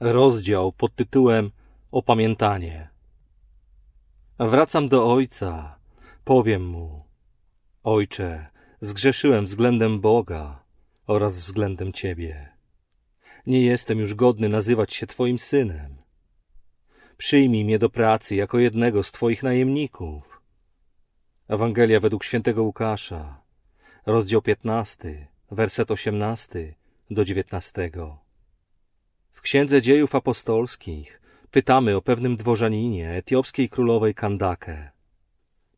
Rozdział pod tytułem Opamiętanie. Wracam do ojca, powiem mu: Ojcze, zgrzeszyłem względem Boga oraz względem Ciebie. Nie jestem już godny nazywać się Twoim synem. Przyjmij mnie do pracy jako jednego z Twoich najemników. Ewangelia według świętego Łukasza, rozdział 15, werset 18 do 19. Księdze Dziejów Apostolskich pytamy o pewnym dworzaninie etiopskiej królowej Kandake.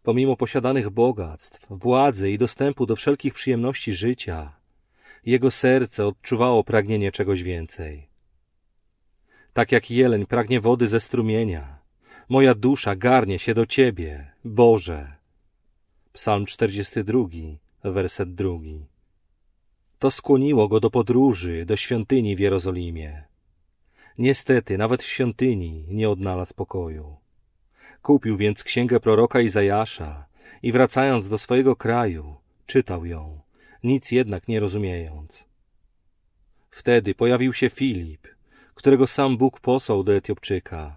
Pomimo posiadanych bogactw, władzy i dostępu do wszelkich przyjemności życia, jego serce odczuwało pragnienie czegoś więcej. Tak jak jeleń pragnie wody ze strumienia, moja dusza garnie się do Ciebie, Boże. Psalm 42, werset drugi. To skłoniło go do podróży do świątyni w Jerozolimie. Niestety, nawet w świątyni nie odnalazł pokoju. Kupił więc księgę proroka Izajasza i wracając do swojego kraju, czytał ją, nic jednak nie rozumiejąc. Wtedy pojawił się Filip, którego sam Bóg posłał do Etiopczyka.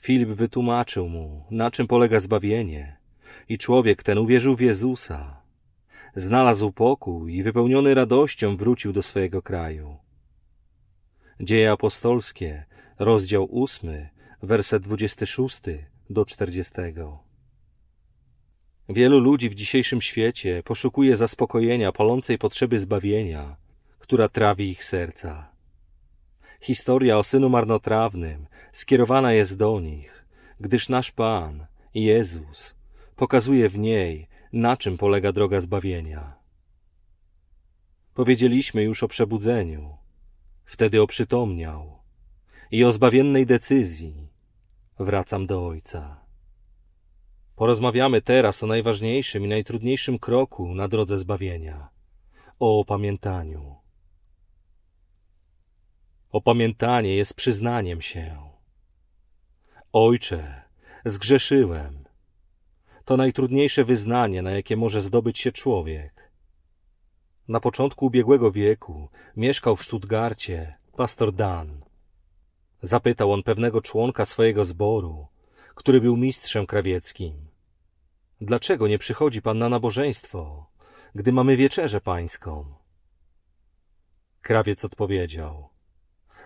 Filip wytłumaczył mu, na czym polega zbawienie, i człowiek ten uwierzył w Jezusa. Znalazł pokój i wypełniony radością wrócił do swojego kraju. Dzieje apostolskie, rozdział ósmy, werset 26 do 40. Wielu ludzi w dzisiejszym świecie poszukuje zaspokojenia palącej potrzeby zbawienia, która trawi ich serca. Historia o synu marnotrawnym skierowana jest do nich, gdyż nasz Pan, Jezus, pokazuje w niej, na czym polega droga zbawienia. Powiedzieliśmy już o przebudzeniu, wtedy oprzytomniał i o zbawiennej decyzji wracam do Ojca. Porozmawiamy teraz o najważniejszym i najtrudniejszym kroku na drodze zbawienia o opamiętaniu. Opamiętanie jest przyznaniem się. Ojcze, zgrzeszyłem. To najtrudniejsze wyznanie, na jakie może zdobyć się człowiek. Na początku ubiegłego wieku mieszkał w Stuttgarcie pastor Dan. Zapytał on pewnego członka swojego zboru, który był mistrzem krawieckim. Dlaczego nie przychodzi pan na nabożeństwo, gdy mamy wieczerzę pańską? Krawiec odpowiedział,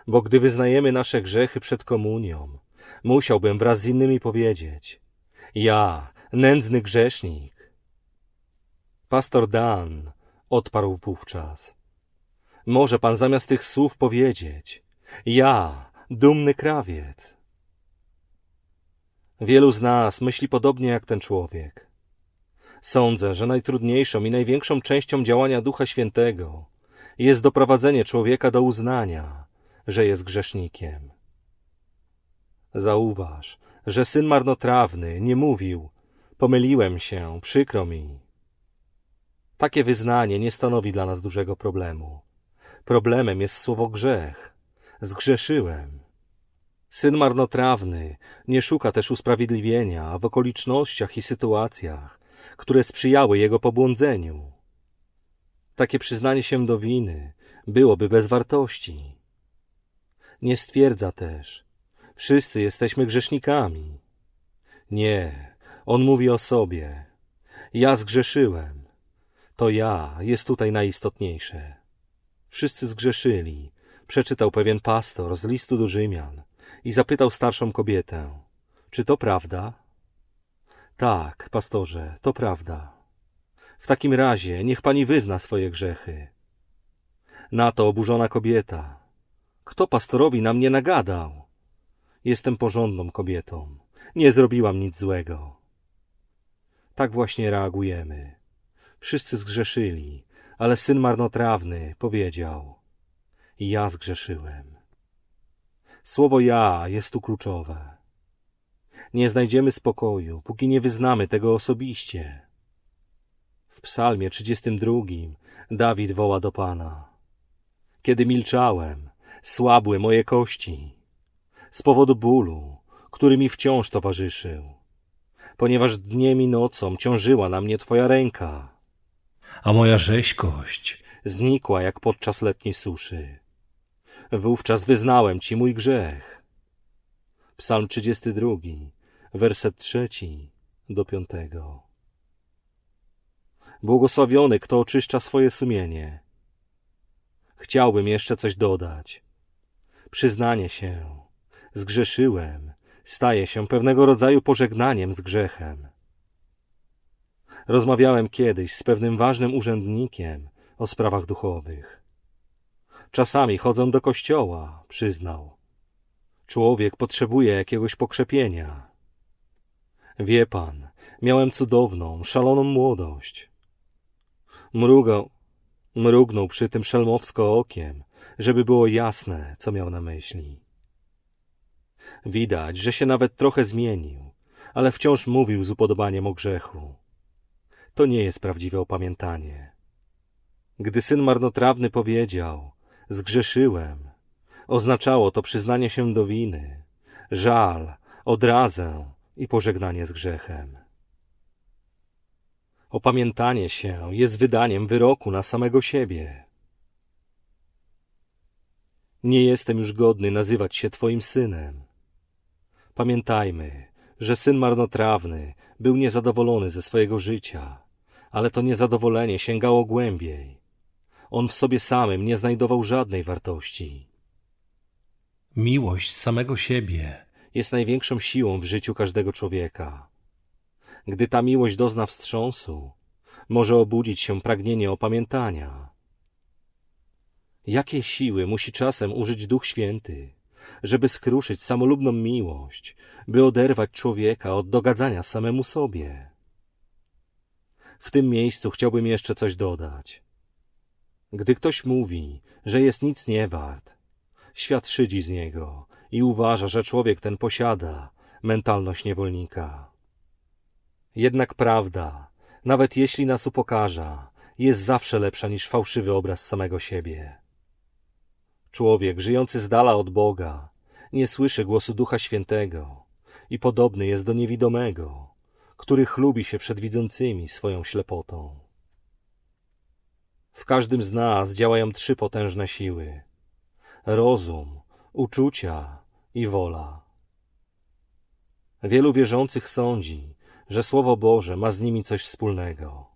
bo gdy wyznajemy nasze grzechy przed komunią, musiałbym wraz z innymi powiedzieć, ja, nędzny grzesznik. Pastor Dan odparł wówczas, może pan zamiast tych słów powiedzieć, ja, dumny krawiec. Wielu z nas myśli podobnie jak ten człowiek. Sądzę, że najtrudniejszą i największą częścią działania Ducha Świętego jest doprowadzenie człowieka do uznania, że jest grzesznikiem. Zauważ, że syn marnotrawny nie mówił: Pomyliłem się, przykro mi. Takie wyznanie nie stanowi dla nas dużego problemu. Problemem jest słowo grzech. Zgrzeszyłem. Syn marnotrawny nie szuka też usprawiedliwienia w okolicznościach i sytuacjach, które sprzyjały jego pobłądzeniu. Takie przyznanie się do winy byłoby bez wartości. Nie stwierdza też, wszyscy jesteśmy grzesznikami. Nie, on mówi o sobie. Ja zgrzeszyłem. To ja jest tutaj najistotniejsze. Wszyscy zgrzeszyli, przeczytał pewien pastor z listu do Rzymian i zapytał starszą kobietę, czy to prawda? Tak, pastorze, to prawda. W takim razie niech pani wyzna swoje grzechy. Na to oburzona kobieta. Kto pastorowi na mnie nagadał? Jestem porządną kobietą. Nie zrobiłam nic złego. Tak właśnie reagujemy. Wszyscy zgrzeszyli, ale syn marnotrawny powiedział: Ja zgrzeszyłem. Słowo ja jest tu kluczowe. Nie znajdziemy spokoju, póki nie wyznamy tego osobiście. W Psalmie 32 Dawid woła do Pana: Kiedy milczałem, słabły moje kości z powodu bólu, który mi wciąż towarzyszył, ponieważ dniem i nocą ciążyła na mnie Twoja ręka, a moja rzeźkość znikła jak podczas letniej suszy. Wówczas wyznałem ci mój grzech. Psalm 32, werset trzeci do piątego. Błogosławiony, kto oczyszcza swoje sumienie. Chciałbym jeszcze coś dodać. Przyznanie się, zgrzeszyłem, staje się pewnego rodzaju pożegnaniem z grzechem. Rozmawiałem kiedyś z pewnym ważnym urzędnikiem o sprawach duchowych. Czasami chodzę do kościoła, przyznał. Człowiek potrzebuje jakiegoś pokrzepienia. Wie pan, miałem cudowną, szaloną młodość. Mrugał, mrugnął przy tym szelmowsko okiem, żeby było jasne, co miał na myśli. Widać, że się nawet trochę zmienił, ale wciąż mówił z upodobaniem o grzechu. To nie jest prawdziwe opamiętanie. Gdy syn marnotrawny powiedział, zgrzeszyłem, oznaczało to przyznanie się do winy, żal, odrazę i pożegnanie z grzechem. Opamiętanie się jest wydaniem wyroku na samego siebie. Nie jestem już godny nazywać się Twoim synem. Pamiętajmy, że syn marnotrawny był niezadowolony ze swojego życia, ale to niezadowolenie sięgało głębiej. On w sobie samym nie znajdował żadnej wartości. Miłość samego siebie jest największą siłą w życiu każdego człowieka. Gdy ta miłość dozna wstrząsu, może obudzić się pragnienie opamiętania. Jakie siły musi czasem użyć Duch Święty, żeby skruszyć samolubną miłość, by oderwać człowieka od dogadzania samemu sobie? W tym miejscu chciałbym jeszcze coś dodać. Gdy ktoś mówi, że jest nic nie wart, świat szydzi z niego i uważa, że człowiek ten posiada mentalność niewolnika. Jednak prawda, nawet jeśli nas upokarza, jest zawsze lepsza niż fałszywy obraz samego siebie. Człowiek żyjący z dala od Boga nie słyszy głosu Ducha Świętego i podobny jest do niewidomego, który chlubi się przed widzącymi swoją ślepotą. W każdym z nas działają trzy potężne siły: rozum, uczucia i wola. Wielu wierzących sądzi, że Słowo Boże ma z nimi coś wspólnego.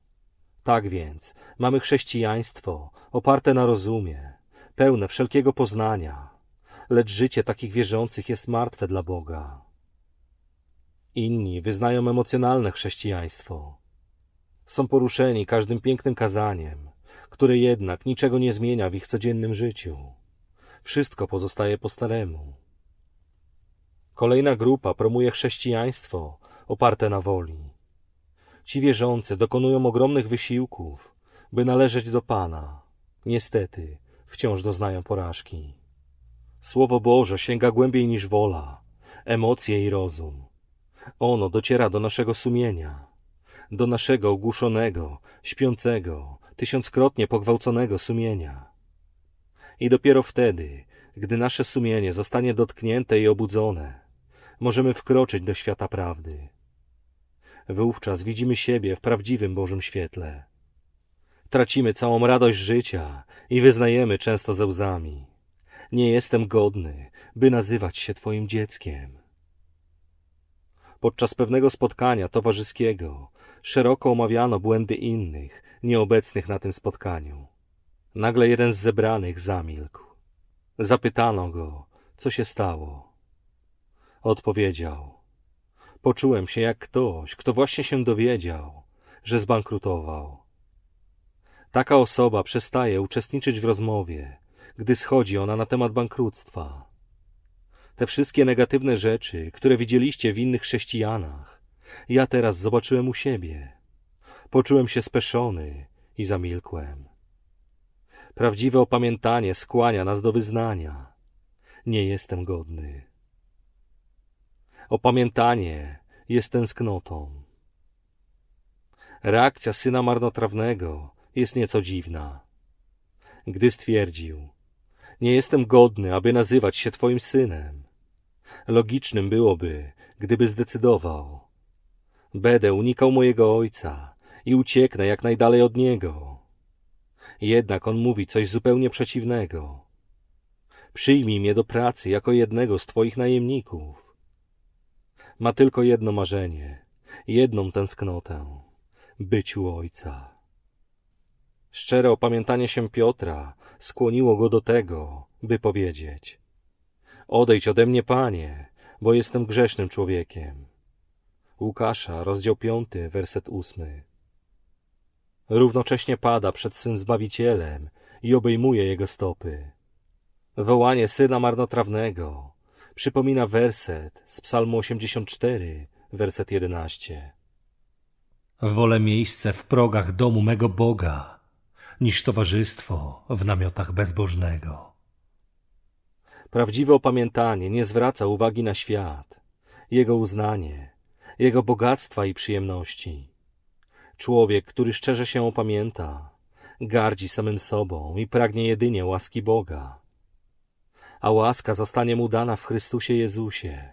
Tak więc mamy chrześcijaństwo oparte na rozumie, pełne wszelkiego poznania, lecz życie takich wierzących jest martwe dla Boga. Inni wyznają emocjonalne chrześcijaństwo. Są poruszeni każdym pięknym kazaniem, które jednak niczego nie zmienia w ich codziennym życiu. Wszystko pozostaje po staremu. Kolejna grupa promuje chrześcijaństwo oparte na woli. Ci wierzący dokonują ogromnych wysiłków, by należeć do Pana. Niestety, wciąż doznają porażki. Słowo Boże sięga głębiej niż wola, emocje i rozum. Ono dociera do naszego sumienia, do naszego ogłuszonego, śpiącego, tysiąckrotnie pogwałconego sumienia. I dopiero wtedy, gdy nasze sumienie zostanie dotknięte i obudzone, możemy wkroczyć do świata prawdy. Wówczas widzimy siebie w prawdziwym Bożym świetle. Tracimy całą radość życia i wyznajemy często ze łzami. Nie jestem godny, by nazywać się Twoim dzieckiem. Podczas pewnego spotkania towarzyskiego szeroko omawiano błędy innych, nieobecnych na tym spotkaniu. Nagle jeden z zebranych zamilkł. Zapytano go, co się stało. Odpowiedział: Poczułem się jak ktoś, kto właśnie się dowiedział, że zbankrutował. Taka osoba przestaje uczestniczyć w rozmowie, gdy schodzi ona na temat bankructwa. Te wszystkie negatywne rzeczy, które widzieliście w innych chrześcijanach, ja teraz zobaczyłem u siebie. Poczułem się speszony i zamilkłem. Prawdziwe opamiętanie skłania nas do wyznania. Nie jestem godny. Opamiętanie jest tęsknotą. Reakcja syna marnotrawnego jest nieco dziwna. Gdy stwierdził, nie jestem godny, aby nazywać się Twoim synem. Logicznym byłoby, gdyby zdecydował, będę unikał mojego ojca i ucieknę jak najdalej od niego. Jednak on mówi coś zupełnie przeciwnego. Przyjmij mnie do pracy jako jednego z Twoich najemników. Ma tylko jedno marzenie, jedną tęsknotę być u Ojca. Szczere opamiętanie się Piotra skłoniło go do tego, by powiedzieć: Odejdź ode mnie, Panie, bo jestem grzesznym człowiekiem. Łukasza, rozdział 5, werset 8. Równocześnie pada przed swym Zbawicielem i obejmuje jego stopy. Wołanie syna marnotrawnego przypomina werset z Psalmu 84, werset 11. Wolę miejsce w progach domu mego Boga, niż towarzystwo w namiotach bezbożnego. Prawdziwe opamiętanie nie zwraca uwagi na świat, jego uznanie, jego bogactwa i przyjemności. Człowiek, który szczerze się opamięta, gardzi samym sobą i pragnie jedynie łaski Boga. A łaska zostanie mu dana w Chrystusie Jezusie.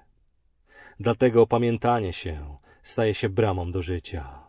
Dlatego opamiętanie się staje się bramą do życia.